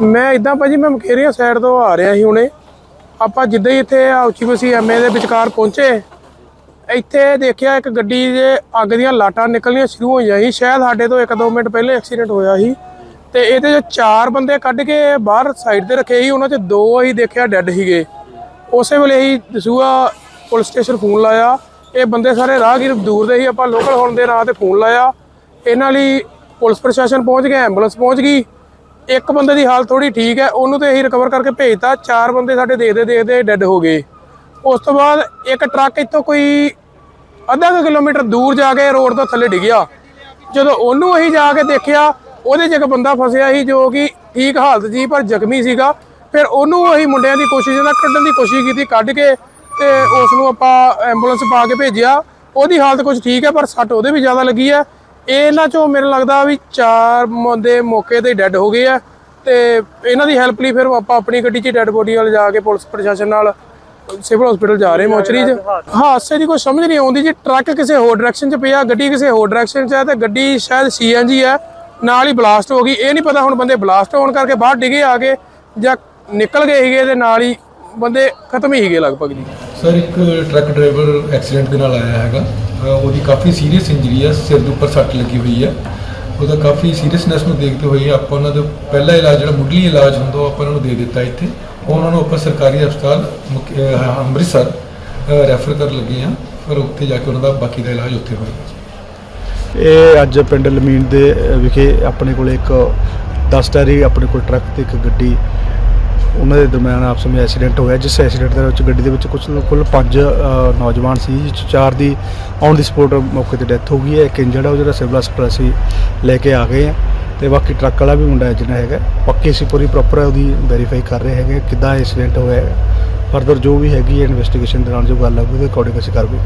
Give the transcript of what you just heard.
ਮੈਂ ਇਦਾਂ ਭਾਜੀ, ਮੈਂ ਮਖੇਰੀਆਂ ਸਾਈਡ ਤੋਂ ਆ ਰਿਹਾ ਸੀ ਹੁਣੇ। ਆਪਾਂ ਜਿੱਦਾਂ ਹੀ ਇੱਥੇ ਉੱਚੀ ਮਸੀ ਐਮਏ ਦੇ ਵਿਚਕਾਰ ਪਹੁੰਚੇ। ਇੱਥੇ ਦੇਖਿਆ ਇੱਕ ਗੱਡੀ ਦੇ ਅੱਗ ਦੀਆਂ ਲਾਟਾਂ ਨਿਕਲਣੀਆਂ ਸ਼ੁਰੂ ਹੋਈਆਂ ਸੀ। ਸ਼ਾਇਦ ਸਾਡੇ ਤੋਂ 1-2 ਮਿੰਟ ਪਹਿਲੇ ਐਕਸੀਡੈਂਟ ਹੋਇਆ ਸੀ। ਤੇ ਇਹਦੇ ਚ ਚਾਰ ਬੰਦੇ ਕੱਢ ਕੇ ਬਾਹਰ ਸਾਈਡ ਤੇ ਰੱਖੇ ਸੀ। ਉਹਨਾਂ ਚ ਦੋ ਹੀ ਦੇਖਿਆ ਡੈੱਡ ਸੀਗੇ। ਉਸੇ ਵੇਲੇ ਹੀ ਦਸੂਆ ਪੁਲਿਸ ਸਟੇਸ਼ਨ ਫੋਨ ਲਾਇਆ। ਇਹ ਬੰਦੇ ਸਾਰੇ ਰਾਹਗੀਰ ਦੂਰ ਦੇ ਸੀ। ਆਪਾਂ ਲੋਕਲ ਹੋਣ ਦੇ ਨਾਂ ਤੇ ਫੋਨ ਲਾਇਆ। ਇਹਨਾਂ ਲਈ ਪੁਲਿਸ ਪ੍ਰਸ਼ਾਸਨ ਪਹੁੰਚ ਗਿਆ ਐਂਬੂਲੈਂਸ ਪਹੁੰਚ ਗਈ। ਇੱਕ ਬੰਦੇ ਦੀ ਹਾਲਤ ਥੋੜੀ ਠੀਕ ਹੈ, ਉਹਨੂੰ ਤੇ ਅਸੀਂ ਰਿਕਵਰ ਕਰਕੇ ਭੇਜਤਾ, ਚਾਰ ਬੰਦੇ ਸਾਡੇ ਦੇਖਦੇ ਦੇਖਦੇ ਡੈੱਡ ਹੋ ਗਏ। ਉਸ ਤੋਂ ਬਾਅਦ ਇੱਕ ਟਰੱਕ ਇੱਥੋਂ ਕੋਈ ਅੱਧਾ ਕੁ ਕਿਲੋਮੀਟਰ ਦੂਰ ਜਾ ਕੇ ਰੋਡ ਤੋਂ ਥੱਲੇ ਡਿੱਗਿਆ। ਜਦੋਂ ਉਹਨੂੰ ਅਸੀਂ ਜਾ ਕੇ ਦੇਖਿਆ, ਉਹਦੇ 'ਚ ਇੱਕ ਬੰਦਾ ਫਸਿਆ ਸੀ ਜੋ ਕਿ ਠੀਕ ਹਾਲਤ ਸੀ, ਪਰ ਜ਼ਖਮੀ ਸੀਗਾ। ਫਿਰ ਉਹਨੂੰ ਅਸੀਂ ਮੁੰਡਿਆਂ ਦੀ ਕੋਸ਼ਿਸ਼ ਨਾਲ ਕੱਢਣ ਦੀ ਕੋਸ਼ਿਸ਼ ਕੀਤੀ, ਕੱਢ ਕੇ ਤੇ ਉਸ ਨੂੰ ਆਪਾਂ ਐਂਬੂਲੈਂਸ ਪਾ ਕੇ ਭੇਜਿਆ। ਉਹਦੀ ਹਾਲਤ ਕੁਝ ਠੀਕ ਹੈ, ਪਰ ਸੱਟ ਉਹਦੇ ਵੀ ਜ਼ਿਆਦਾ ਲੱਗੀ ਹੈ। ਇਹਨਾਂ ਚੋਂ ਮੈਨੂੰ ਲੱਗਦਾ ਵੀ ਚਾਰ ਬੰਦੇ ਮੌਕੇ ਤੇ ਡੈੱਡ ਹੋ ਗਏ ਆ ਤੇ ਇਹਨਾਂ ਦੀ ਹੈਲਪ ਲਈ ਫਿਰ ਆਪਾਂ ਆਪਣੀ ਗੱਡੀ 'ਚ ਡੈੱਡ ਬੋਡੀ ਵਾਲ ਜਾ ਕੇ ਪੁਲਿਸ ਪ੍ਰਸ਼ਾਸਨ ਨਾਲ ਸਿਵਲ ਹਸਪੀਟਲ ਜਾ ਰਹੇ ਮੋਚਰੀ 'ਚ। ਹਾਦਸੇ ਦੀ ਕੋਈ ਸਮਝ ਨਹੀਂ ਆਉਂਦੀ ਜੀ। ਟਰੱਕ ਕਿਸੇ ਹੋਰ ਡਾਇਰੈਕਸ਼ਨ 'ਚ ਪਿਆ, ਗੱਡੀ ਕਿਸੇ ਹੋਰ ਡਾਇਰੈਕਸ਼ਨ 'ਚ ਹੈ ਤੇ ਗੱਡੀ ਸ਼ਾਇਦ ਸੀਐਨਜੀ ਹੈ ਨਾਲ ਹੀ ਬਲਾਸਟ ਹੋ ਗਈ। ਇਹ ਨਹੀਂ ਪਤਾ ਹੁਣ ਬੰਦੇ ਬਲਾਸਟ ਹੋਣ ਕਰਕੇ ਬਾਹਰ ਡਿੱਗੇ ਆ ਕੇ ਜਾਂ ਨਿਕਲ ਗਏ ਸੀਗੇ ਤੇ ਨਾਲ ਹੀ ਬੰਦੇ ਖਤਮ ਹੀ ਸੀਗੇ ਲਗਭਗ ਜੀ। ਸਰ, ਇੱਕ ਟਰੱਕ ਡਰਾਈਵਰ ਐਕਸੀਡੈਂਟ ਦੇ ਨਾਲ ਆਇਆ ਹੈਗਾ। ਉਹਦੀ ਕਾਫੀ ਸੀਰੀਅਸ ਇੰਜਰੀ ਹੈ ਸਿਰ ਦੇ ਉੱਪਰ ਸੱਟ ਲੱਗੀ ਹੋਈ ਹੈ ਉਹਦਾ ਕਾਫੀ ਸੀਰੀਅਸਨੈਸ ਨੂੰ ਦੇਖਦੇ ਹੋਏ ਆਪਾਂ ਉਹਨਾਂ ਦਾ ਪਹਿਲਾ ਇਲਾਜ, ਜਿਹੜਾ ਮੁੱਢਲੀ ਇਲਾਜ ਹੁੰਦਾ, ਉਹ ਆਪਾਂ ਉਹਨਾਂ ਨੂੰ ਦੇ ਦਿੱਤਾ ਇੱਥੇ। ਉਹਨਾਂ ਨੂੰ ਆਪਾਂ ਸਰਕਾਰੀ ਹਸਪਤਾਲ ਮੁਕ- ਅੰਮ੍ਰਿਤਸਰ ਰੈਫਰ ਕਰਨ ਲੱਗੇ ਆ ਫਿਰ ਉੱਥੇ ਜਾ ਕੇ ਉਹਨਾਂ ਦਾ ਬਾਕੀ ਦਾ ਇਲਾਜ ਉੱਥੇ ਹੋਏਗਾ। ਇਹ ਅੱਜ ਪਿੰਡ ਲਮੀਨ ਦੇ ਵਿਖੇ ਆਪਣੇ ਕੋਲ ਇੱਕ 10 ਟਾਇਰੀ ਆਪਣੇ ਕੋਲ ਟਰੱਕ ਤੇ ਇੱਕ ਗੱਡੀ ਉਹਨਾਂ ਦੇ ਦਰਮਿਆਨ ਆਪਸ ਵਿੱਚ ਐਕਸੀਡੈਂਟ ਹੋਇਆ, ਜਿਸ ਐਕਸੀਡੈਂਟ ਦੇ ਵਿੱਚ ਗੱਡੀ ਦੇ ਵਿੱਚ ਕੁਝ ਕੁੱਲ 5 ਨੌਜਵਾਨ ਸੀ, ਜਿਸ 'ਚ ਚਾਰ ਦੀ ਔਨ ਦੀ ਸਪੋਟ ਮੌਕੇ ਤੇ ਡੈਥ ਹੋ ਗਈ ਹੈ। ਇੱਕ ਇੰਜਰਡ ਹੈ ਉਹ ਜਿਹੜਾ ਸਿਵਲ ਹਸਪਤਾਲ ਅਸੀਂ ਲੈ ਕੇ ਆ ਗਏ ਆ ਤੇ ਬਾਕੀ ਟਰੱਕ ਵਾਲਾ ਵੀ ਮੁੰਡਾ ਜਿਹੜਾ ਹੈਗਾ ਪੱਕੀ ਅਸੀਂ ਪੂਰੀ ਪ੍ਰੋਪਰ ਉਹਦੀ ਵੈਰੀਫਾਈ ਕਰ ਰਹੇ ਹੈਗੇ ਕਿੱਦਾਂ ਐਕਸੀਡੈਂਟ ਹੋਇਆ ਹੈ ਫਰਦਰ ਜੋ ਵੀ ਹੈਗੀ ਹੈ ਇਨਵੈਸਟੀਗੇਸ਼ਨ ਦੌਰਾਨ ਜੋ ਗੱਲ ਆਊਗੀ ਉਹਦੇ ਅਕੋਰਡਿੰਗ ਅਸੀਂ ਕਾਰਵਾਈ